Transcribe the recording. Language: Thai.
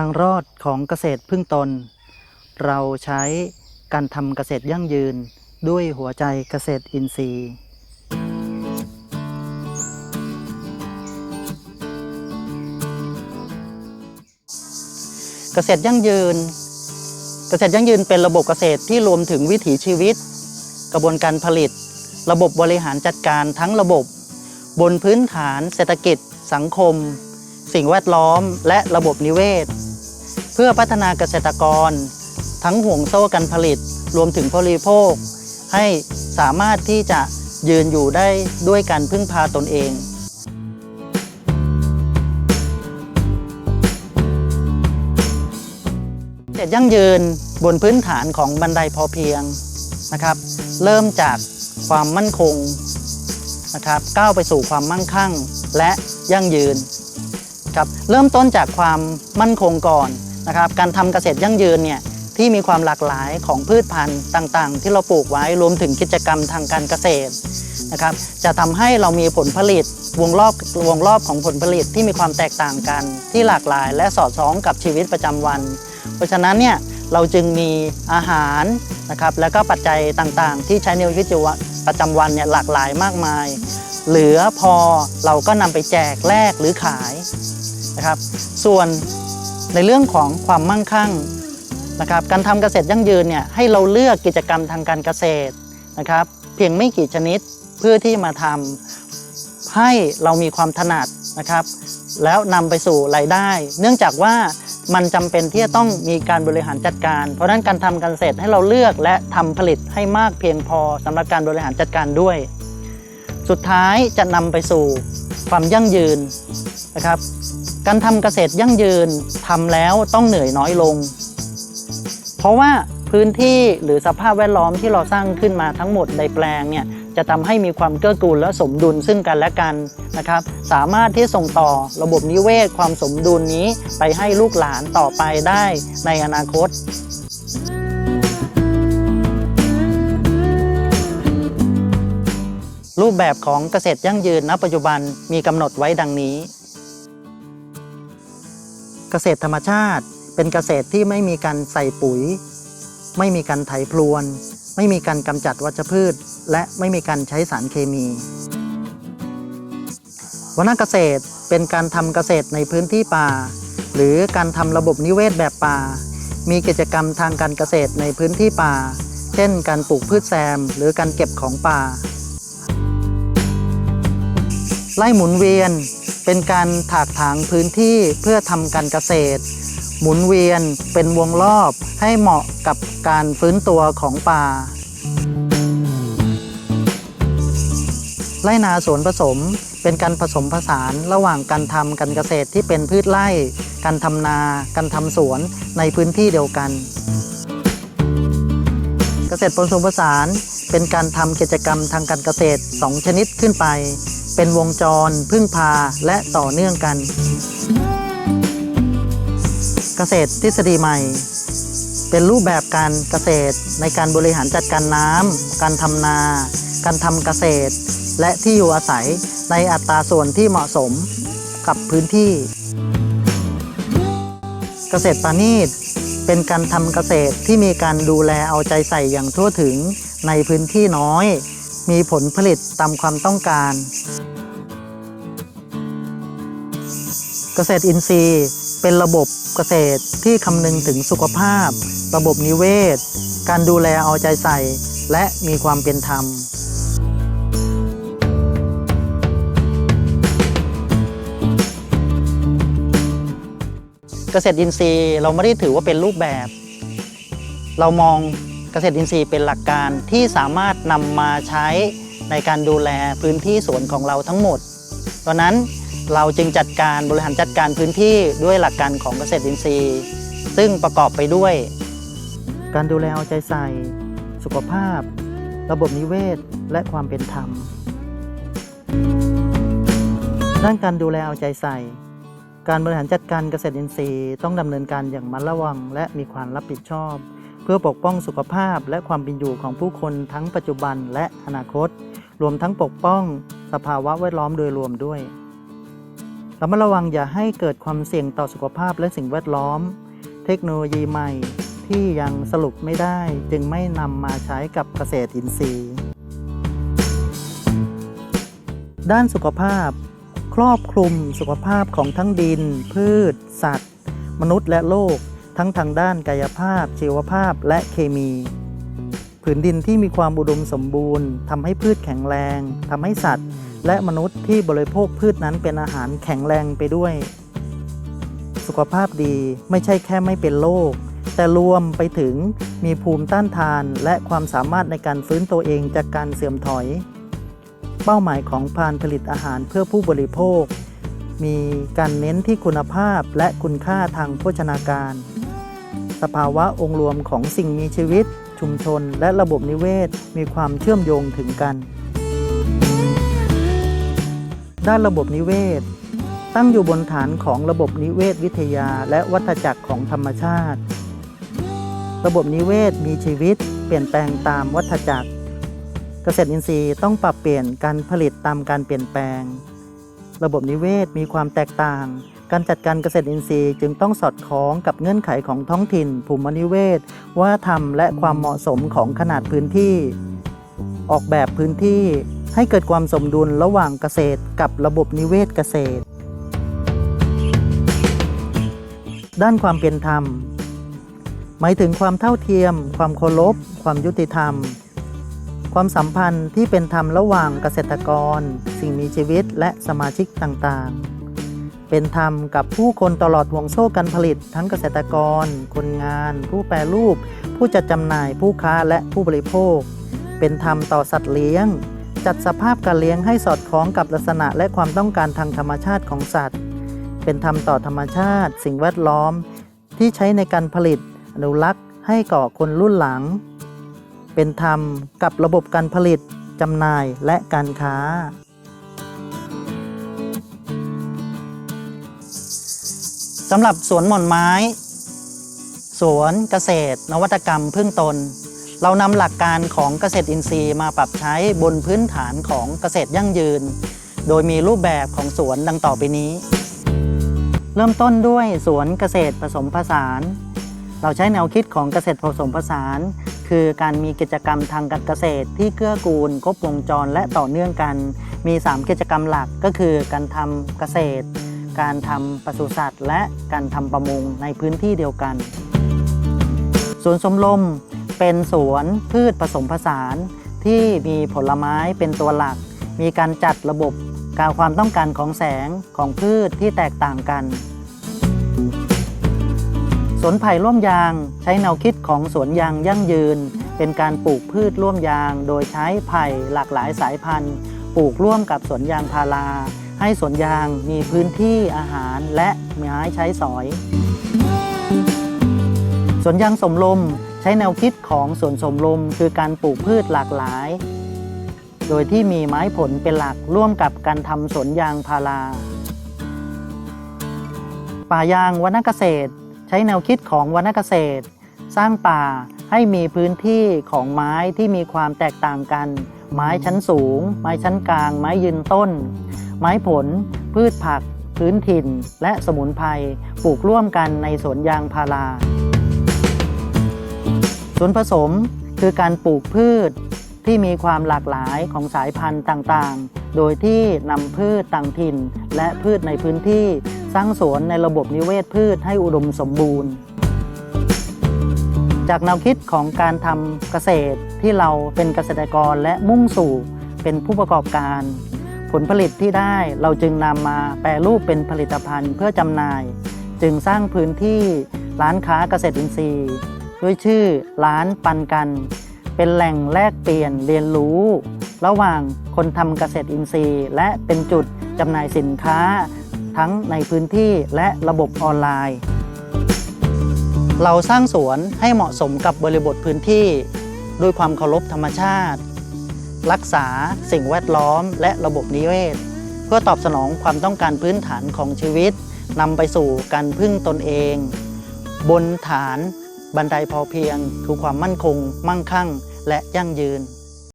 ทางรอดของเกษตรพึ่งตน เราใช้การทำเกษตรยั่งยืนด้วยหัวใจเกษตรอินทรีย์ เกษตรยั่งยืน เกษตรยั่งยืนเป็นระบบเกษตรที่รวมถึงวิถีชีวิต กระบวนการผลิต ระบบบริหารจัดการทั้งระบบ บนพื้นฐานเศรษฐกิจ สังคม สิ่งแวดล้อม และระบบนิเวศ เพื่อพัฒนาเกษตรกร ทั้งห่วงโซ่การผลิต รวมถึงบริโภค ให้สามารถที่จะยืนอยู่ได้ด้วยการพึ่งพาตนเองเกษตรยั่งยืนบนพื้นฐานของบันไดพอเพียงนะครับ เริ่มจากความมั่นคงนะครับก้าวไปสู่ความมั่งคั่งและยั่งยืนครับเริ่มต้นจากความมั่นคงก่อน นะครับการทำเกษตรยั่งยืนเนี่ยที่มีความหลากหลายของพืชพันธุ์ต่างๆ ที่เราปลูกไว้รวมถึงกิจกรรมทางการเกษตรนะครับ จะทำให้เรามีผลผลิตวงรอบวงรอบของผลผลิตที่มีความแตกต่างกัน ที่หลากหลายและสอดคล้องกับชีวิตประจำวัน เพราะฉะนั้นเนี่ยเราจึงมีอาหารนะครับแล้วก็ปัจจัยต่างๆ ที่ใช้ในชีวิตประจำวันเนี่ยหลากหลายมากมาย เหลือพอเราก็นำไปแจกแลกหรือขายนะครับ ส่วน ในเรื่องของความมั่งคั่งนะครับการทำเกษตรยั่งยืนเนี่ยให้เราเลือกกิจกรรมทางการเกษตรนะครับเพียงไม่กี่ชนิดเพื่อที่มาทำให้เรามีความถนัดนะครับ แล้วนำไปสู่รายได้ เนื่องจากว่ามันจำเป็นที่จะต้องมีการบริหารจัดการ เพราะฉะนั้นการทำการเกษตรให้เราเลือกและทำผลิตให้มากเพียงพอสำหรับการบริหารจัดการด้วย สุดท้ายจะนำไปสู่ความยั่งยืนนะครับ การทำเกษตรยั่งยืนทำแล้วต้องเหนื่อยน้อยลง เพราะว่าพื้นที่หรือสภาพแวดล้อมที่เราสร้างขึ้นมาทั้งหมดในแปลงเนี่ยจะทำให้มีความเกื้อกูลและสมดุลซึ่งกันและกันนะครับ สามารถที่ส่งต่อระบบนิเวศความสมดุลนี้ไปให้ลูกหลานต่อไปได้ในอนาคต รูปแบบของเกษตรยั่งยืนณปัจจุบันมีกำหนดไว้ดังนี้ เกษตรธรรมชาติ เป็นเกษตรที่ไม่มีการใส่ปุ๋ย ไม่มีการไถพรวน ไม่มีการกำจัดวัชพืช และไม่มีการใช้สารเคมีวนาเกษตรเป็นการทำเกษตรในพื้นที่ป่า หรือการทำระบบนิเวศแบบป่า มีกิจกรรมทางการเกษตรในพื้นที่ป่า เช่น การปลูกพืชแซม หรือการเก็บของป่า ไล่หมุนเวียน เป็นการถากถางพื้นที่เพื่อทำการเกษตร หมุนเวียนเป็นวงรอบให้เหมาะกับการฟื้นตัวของป่าไร่นาสวนผสมเป็นการผสมผสานระหว่างการทำการเกษตรที่เป็นพืชไร่ การทำนา การทำสวนในพื้นที่เดียวกัน เกษตรผสมผสานเป็นการทำกิจกรรมทางการเกษตร 2 ชนิดขึ้นไป เป็นวงจรพึ่งพาและต่อเนื่องกัน เกษตรทฤษฎีใหม่ เป็นรูปแบบการเกษตรในการบริหารจัดการน้ำการทำนา การทำเกษตร และที่อยู่อาศัยในอัตราส่วนที่เหมาะสมกับพื้นที่ เกษตรปานีตเป็นการทำเกษตรที่มีการดูแลเอาใจใส่อย่างทั่วถึงในพื้นที่น้อย มีผลผลิตตามความต้องการ เกษตรอินทรีย์ เป็นระบบเกษตรที่คำนึงถึงสุขภาพ ระบบนิเวศ การดูแลเอาใจใส่ และมีความเป็นธรรมเกษตรอินทรีย์เราไม่ได้ถือว่าเป็นรูปแบบ เรามอง เกษตรอินทรีย์เป็นหลักการที่สามารถนำมาใช้ในการดูแลพื้นที่สวนของเราทั้งหมดเพราะนั้นเราจึงจัดการบริหารจัดการพื้นที่ด้วยหลักการของเกษตรอินทรีย์ ซึ่งประกอบไปด้วย การดูแลเอาใจใส่ สุขภาพ ระบบนิเวศ และความเป็นธรรม ด้านการดูแลเอาใจใส่ การบริหารจัดการเกษตรอินทรีย์ ต้องดำเนินการอย่างมัดระวัง และมีความรับผิดชอบ เพื่อปกป้องสุขภาพและความเป็นอยู่ของผู้คนทั้งปัจจุบันและอนาคต รวมทั้งปกป้องสภาวะแวดล้อมโดยรวมด้วยระมัดระวังอย่าให้เกิดความเสี่ยงต่อสุขภาพและสิ่งแวดล้อม เทคโนโลยีใหม่ที่ยังสรุปไม่ได้จึงไม่นำมาใช้กับเกษตรอินทรีย์ ด้านสุขภาพ ครอบคลุมสุขภาพของทั้งดิน พืช สัตว์ มนุษย์และโลก ทั้งทางด้านกายภาพ ชีวภาพและเคมี ผืนดินที่มีความอุดมสมบูรณ์ทำให้พืชแข็งแรงทำให้สัตว์ และมนุษย์ที่บริโภคพืชนั้นเป็นอาหารแข็งแรงไปด้วย สุขภาพดีไม่ใช่แค่ไม่เป็นโรคแต่รวมไปถึงมีภูมิต้านทานและความสามารถในการฟื้นตัวเองจากการเสื่อมถอย เป้าหมายของพานผลิตอาหารเพื่อผู้บริโภค มีการเน้นที่คุณภาพและคุณค่าทางโภชนาการ สภาวะองค์รวมของสิ่งมีชีวิต ชุมชน และระบบนิเวศ มีความเชื่อมโยงถึงกัน ด้านระบบนิเวศ ตั้งอยู่บนฐานของระบบนิเวศวิทยา และวัฏจักรของธรรมชาติ ระบบนิเวศมีชีวิต เปลี่ยนแปลงตามวัฏจักร เกษตรอินทรีย์ต้องปรับเปลี่ยนการผลิตตามการเปลี่ยนแปลง ระบบนิเวศมีความแตกต่าง การจัดการเกษตรอินทรีย์จึงต้องสอดคล้องกับเงื่อนไขของท้องถิ่น ภูมินิเวศวัฒนธรรม และความเหมาะสมของขนาดพื้นที่ ออกแบบพื้นที่ให้เกิดความสมดุลระหว่างเกษตรกับระบบนิเวศเกษตร ด้านความเป็นธรรม หมายถึงความเท่าเทียม ความเคารพ ความยุติธรรม ความสัมพันธ์ที่เป็นธรรมระหว่างเกษตรกร สิ่งมีชีวิตและสมาชิกต่างๆ เป็นธรรมกับผู้คนตลอดห่วงโซ่การผลิต ทั้งเกษตรกร คนงาน ผู้แปรรูป ผู้จัดจำหน่ายผู้ค้าและผู้บริโภค เป็นธรรมต่อสัตว์เลี้ยง จัดสภาพการเลี้ยงให้สอดคล้องกับลักษณะและความต้องการทางธรรมชาติของสัตว์ เป็นธรรมต่อธรรมชาติ สิ่งแวดล้อม ที่ใช้ในการผลิต อนุรักษ์ให้ก่อคนรุ่นหลัง เป็นธรรมกับระบบการผลิตจำหน่ายและการค้า สำหรับสวนหม่อนไม้ สวนเกษตร นวัตกรรมพึ่งตน เรานำหลักการของเกษตรอินทรีย์มาปรับใช้บนพื้นฐานของเกษตรยั่งยืน โดยมีรูปแบบของสวนดังต่อไปนี้ เริ่มต้นด้วยสวนเกษตรผสมผสาน เราใช้แนวคิดของเกษตรผสมผสาน คือการมีกิจกรรมทางการเกษตรที่เกื้อกูลครบวงจรและต่อเนื่องกัน มี 3 กิจกรรมหลักก็คือการทำเกษตร การทำปศุสัตว์ และการทำประมงในพื้นที่เดียวกันสวนสมลมเป็นสวนพืชผสมผสานที่มีผลไม้เป็นตัวหลัก มีการจัดระบบการความต้องการของแสงของพืชที่แตกต่างกันสวนไผ่ร่วมยางใช้แนวคิดของสวนยางยั่งยืน เป็นการปลูกพืชร่วมยาง โดยใช้ไผ่หลากหลายสายพันธุ์ ปลูกร่วมกับสวนยางพารา ให้สวนยางมีพื้นที่อาหารและไม้ใช้สอยสวนยางสมลมใช้แนวคิดของสวนสมลมคือการปลูกพืชหลากหลาย โดยที่มีไม้ผลเป็นหลักร่วมกับการทำสวนยางพารา ป่ายางวรรณเกษตร ใช้แนวคิดของวรรณเกษตร สร้างป่าให้มีพื้นที่ของไม้ที่มีความแตกต่างกัน ไม้ชั้นสูง ไม้ชั้นกลาง ไม้ยืนต้น ไม้ผล พืชผัก พื้นถิ่น และสมุนไพรปลูกร่วมกันในสวนยางพารา สวนผสมคือการปลูกพืชที่มีความหลากหลายของสายพันธุ์ต่างๆ โดยที่นำพืชต่างถิ่น และพืชในพื้นที่สร้างสวนในระบบนิเวศพืชให้อุดมสมบูรณ์ จากแนวคิดของการทำเกษตรที่เราเป็นเกษตรกรและมุ่งสู่เป็นผู้ประกอบการ ผลผลิตที่ได้เราจึงนำมาแปรรูปเป็นผลิตภัณฑ์เพื่อจำหน่าย จึงสร้างพื้นที่ร้านค้าเกษตรอินทรีย์ ด้วยชื่อร้านปันกัน เป็นแหล่งแลกเปลี่ยนเรียนรู้ ระหว่างคนทำเกษตรอินทรีย์ และเป็นจุดจำหน่ายสินค้า ทั้งในพื้นที่และระบบออนไลน์ เราสร้างสวนให้เหมาะสมกับบริบทพื้นที่ ด้วยความเคารพธรรมชาติ รักษาสิ่งแวดล้อมและระบบนิเวศ เพื่อตอบสนองความต้องการพื้นฐานของชีวิตนำไปสู่การพึ่งตนเอง บนฐานบันไดพอเพียง คือความมั่นคง มั่งคั่ง และยั่งยืน